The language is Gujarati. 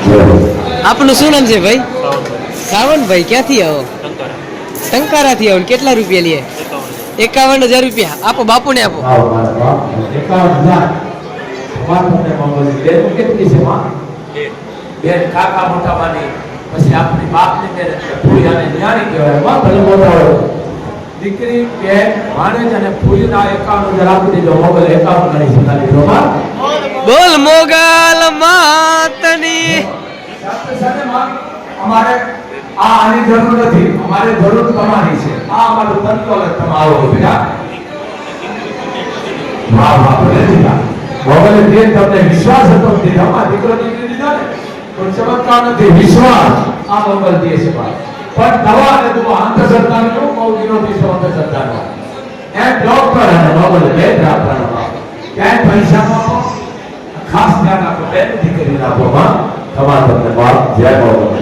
આપનું શું નામ છે ભાઈ? સાવનભાઈ ક્યાંથી આવો? ટંકારાથી આવો કેટલા રૂપિયા લે? એકાવન. હજાર રૂપિયા. આપો બાપુને આપો. બેન કાકા મોટા માની પછી આપણી બાપની બેન ફૂઈ અને ન્યાણી કહેવાય. માં ભલે મોટા હોય. દીકરી બેન માણેજ અને ફૂઈના એકાવન હજાર આપી દેજો મોગલ એકાવન ગણી બોલ મોગલ માં. આ આની ભગવાને કોઈ ચમત્કાર નથી. વિશ્વાસ આ મંગલ દે પણ બે રાખવાનો ક્યાંય પૈસામાં ખાસ ધ્યાન આપો, બે દીકરી આપો માં તમારા તમને બાપ જય બાબા